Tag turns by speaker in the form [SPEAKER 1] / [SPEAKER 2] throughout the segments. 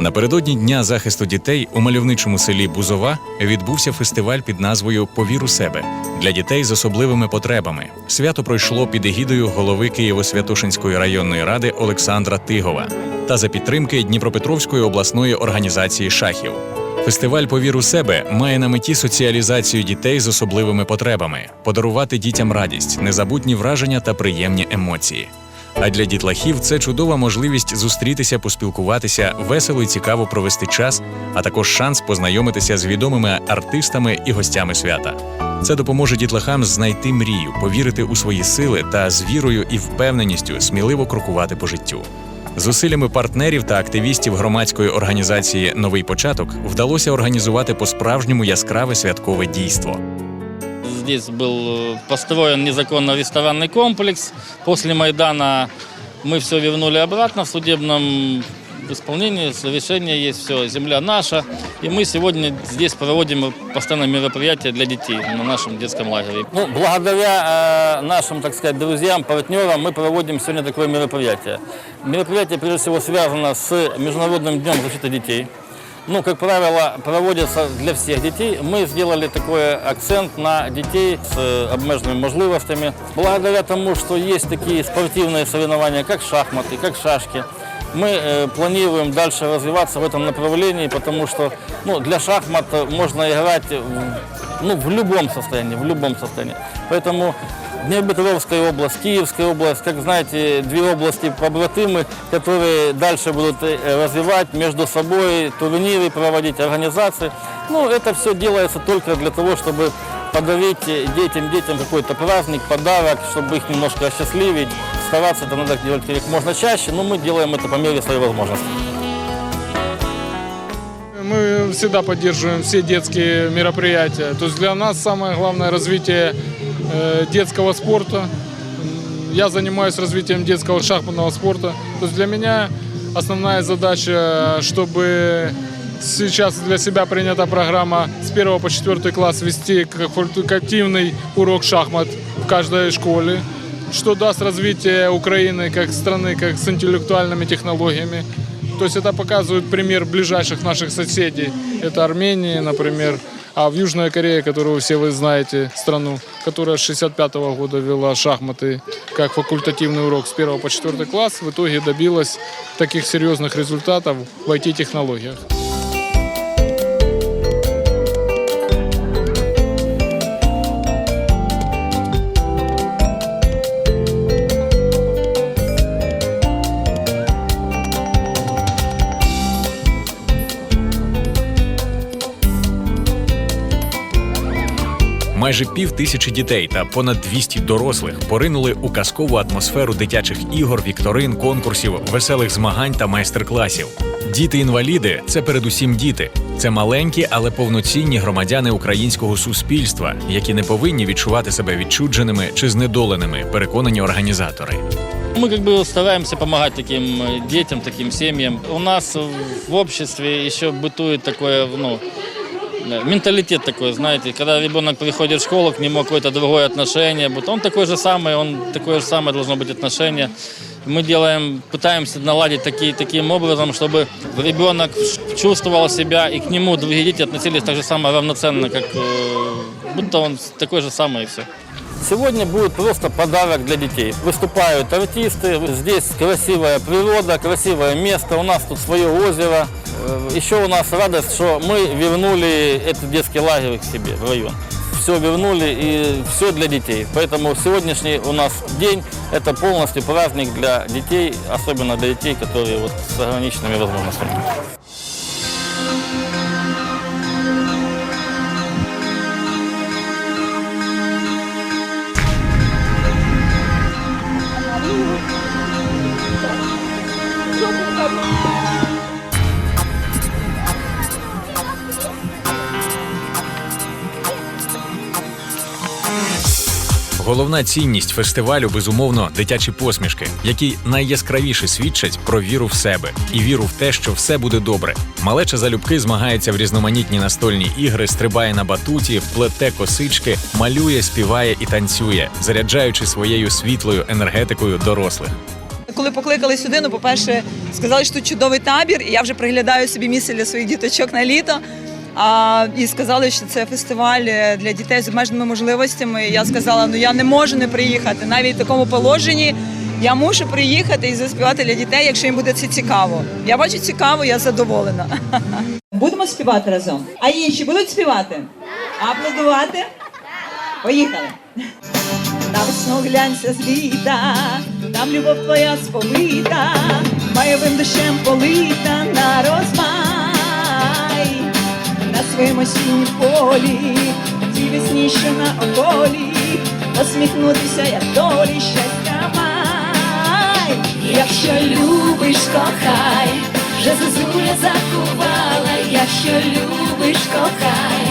[SPEAKER 1] Напередодні дня захисту дітей у мальовничому селі Бузова відбувся фестиваль під назвою Повір у себе для дітей з особливими потребами. Свято пройшло під егідою голови Києво-Святошинської районної ради Олександра Тигова та за підтримки Дніпропетровської обласної організації шахів. Фестиваль Повір у себе має на меті соціалізацію дітей з особливими потребами, подарувати дітям радість, незабутні враження та приємні емоції. А для дітлахів це чудова можливість зустрітися, поспілкуватися, весело і цікаво провести час, а також шанс познайомитися з відомими артистами і гостями свята. Це допоможе дітлахам знайти мрію, повірити у свої сили та з вірою і впевненістю сміливо крокувати по життю. Зусиллями партнерів та активістів громадської організації Новий початок вдалося організувати по-справжньому яскраве святкове дійство
[SPEAKER 2] Здесь был э, построен незаконно ресторанный комплекс. После Майдана мы все вернули обратно в судебном исполнении. Решение есть все, земля наша. И мы сегодня здесь проводим постоянно мероприятия для детей на нашем детском лагере. Ну, благодаря э, нашим, так сказать, друзьям, партнерам мы проводим сегодня такое мероприятие. Мероприятие, прежде всего, связано с Международным днем защиты детей. Ну, как правило, проводится для всех детей. Мы сделали такой акцент на детей с э, обмеженными можливостями. Благодаря тому, что есть такие спортивные соревнования, как шахматы, как шашки, мы э, планируем дальше развиваться в этом направлении, потому что ну, для шахмат можно играть в, ну, в любом состоянии, в любом состоянии. Поэтому Днепропетровская область, Киевская область, как знаете, две области побратимы, которые дальше будут э, развивать между собой турниры, проводить организации. Ну, это все делается только для того, чтобы подарить детям, детям какой-то праздник, подарок, чтобы их немножко осчастливить. Стараться это надо делать как можно чаще, но мы делаем это по мере своей возможности.
[SPEAKER 3] Мы всегда поддерживаем все детские мероприятия. То есть для нас самое главное развитие детского спорта. Я занимаюсь развитием детского шахматного спорта. То есть для меня основная задача, чтобы сейчас для себя принята программа с 1 по 4 класс вести факультативный урок шахмат в каждой школе, что даст развитие Украины как страны, как с интеллектуальными технологиями. То есть это показывает пример ближайших наших соседей. Это Армения, например, а в Южной Корее, которую все вы знаете, страну, которая с 65 года вела шахматы как факультативный урок с 1 по 4 класс, в итоге добилась таких серьезных результатов в IT-технологиях.
[SPEAKER 1] Майже пів тисячі дітей та понад 200 дорослих поринули у казкову атмосферу дитячих ігор, вікторин, конкурсів, веселих змагань та майстер-класів. Діти-інваліди це передусім діти. Це маленькі, але повноцінні громадяни українського суспільства, які не повинні відчувати себе відчудженими чи знедоленими, переконані організатори.
[SPEAKER 2] Мы как бы стараемся помогать таким э, детям, таким семьям. У нас в обществе еще бытует такое, ну, э, менталитет такой, знаете, когда ребенок приходит в школу, к нему какое-то другое отношение, будет. он такой же самый, он такое же самое должно быть отношение. Мы делаем, пытаемся наладить такие, таким образом, чтобы ребенок чувствовал себя и к нему другие дети относились так же самое равноценно, как э, будто он такой же самый и все. Сегодня будет просто подарок для детей. Выступают артисты, здесь красивая природа, красивое место, у нас тут свое озеро. Э, Еще у нас радость, что мы вернули этот детский лагерь к себе в район. Все вернули и все для детей. Поэтому сегодняшний у нас день – это полностью праздник для детей, особенно для детей, которые вот с ограниченными возможностями.
[SPEAKER 1] Головна цінність фестивалю безумовно дитячі посмішки, які найяскравіше свідчать про віру в себе і віру в те, що все буде добре. Малеча залюбки змагається в різноманітні настольні ігри, стрибає на батуті, плете косички, малює, співає і танцює, заряджаючи своєю світлою енергетикою дорослих.
[SPEAKER 4] коли покликали сюди, ну, по-перше, сказали, що тут чудовий табір, і я вже приглядаю собі місце для своїх діточок на літо. А, і сказали, що це фестиваль е, для дітей з обмеженими можливостями. Я сказала, ну я не можу не приїхати. Навіть в такому положенні я мушу приїхати і заспівати для дітей, якщо їм буде це цікаво. Я бачу цікаво, я задоволена. Будемо співати разом. А інші будуть співати? Аплодувати? Поїхали. На весну глянься з літа, там любов твоя сповита, майовим дощем полита на розмай, на своєму осіннім полі, ті весні, що на околі, посміхнутися, як долі щастя май.
[SPEAKER 5] Якщо любиш, кохай, вже зозуля закувала, якщо любиш, кохай,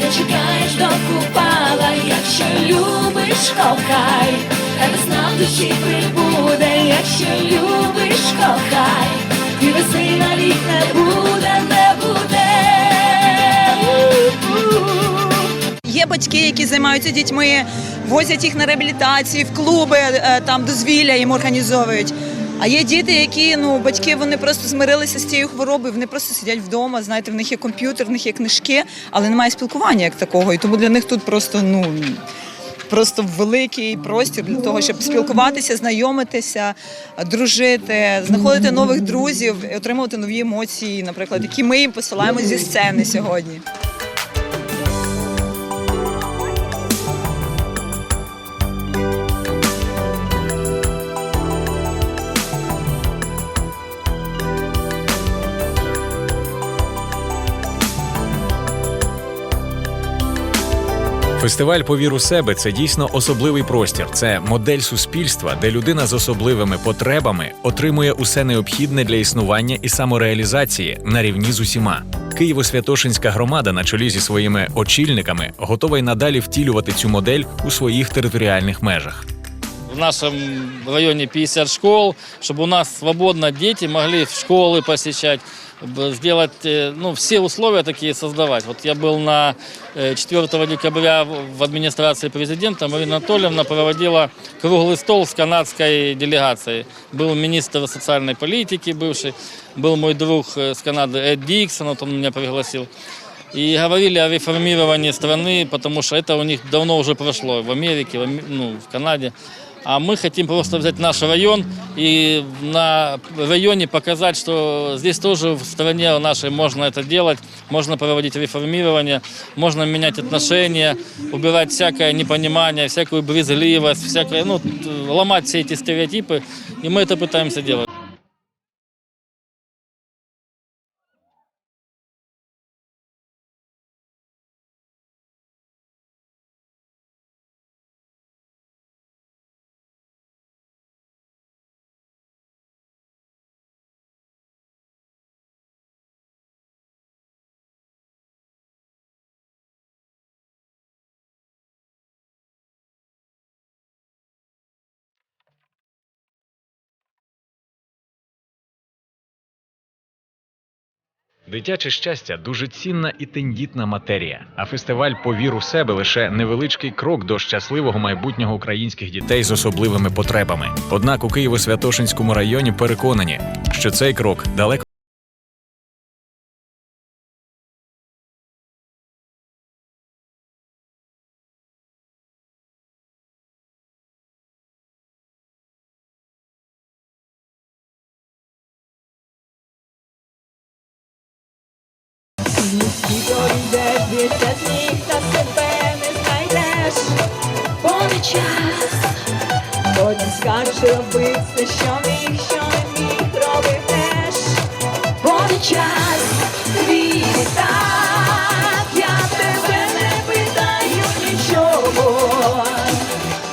[SPEAKER 5] не чекаєш до купала, якщо любиш, кохай, та весна в душі прибуде, якщо любиш, кохай, і весни на літ не буде.
[SPEAKER 4] Батьки, які займаються дітьми, возять їх на реабілітації, в клуби, е, там дозвілля їм організовують. А є діти, які ну батьки вони просто змирилися з цією хворобою. Вони просто сидять вдома. Знаєте, в них є комп'ютер, в них є книжки, але немає спілкування як такого. І тому для них тут просто ну. Просто великий простір для того, щоб спілкуватися, знайомитися, дружити, знаходити нових друзів, отримувати нові емоції, наприклад, які ми їм посилаємо зі сцени сьогодні.
[SPEAKER 1] Фестиваль Повір у себе це дійсно особливий простір. Це модель суспільства, де людина з особливими потребами отримує усе необхідне для існування і самореалізації на рівні з усіма. Києво-Святошинська громада на чолі зі своїми очільниками готова й надалі втілювати цю модель у своїх територіальних межах.
[SPEAKER 2] В нашем районе 50 школ, чтобы у нас свободно дети могли в школы посещать, сделать, э, ну, все условия такие создавать. Вот я был на э, 4 декабря в в администрации президента, Марина Анатольевна проводила круглый стол с канадской делегацией. Был министр социальной политики бывший, был мой друг э, с Канады Эд Диксон, вот он меня пригласил. И говорили о реформировании страны, потому что это у них давно уже прошло в Америке, в, ну, в Канаде. А мы хотим просто взять наш район и на районе показать, что здесь тоже в стране нашей можно это делать, можно проводить реформирование, можно менять отношения, убирать всякое непонимание, всякую брезгливость, всякое, ну, ломать все эти стереотипы, и мы это пытаемся делать.
[SPEAKER 1] Дитяче щастя дуже цінна і тендітна матерія. А фестиваль Повір у себе лише невеличкий крок до щасливого майбутнього українських дітей з особливими потребами. Однак у Києво-Святошинському районі переконані, що цей крок далеко.
[SPEAKER 4] Літо йде, віте сніг, та себе не знайдеш.
[SPEAKER 5] Повний час,
[SPEAKER 4] Потім скажеш, роби все, що міг, що не міг, робив теж.
[SPEAKER 5] повний час, твій
[SPEAKER 4] я тебе не питаю нічого.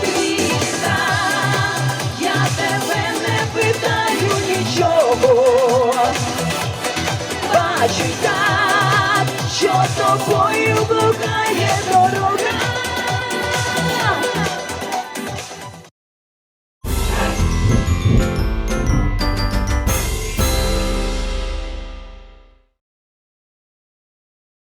[SPEAKER 4] Твій так, я тебе не питаю нічого. Бачу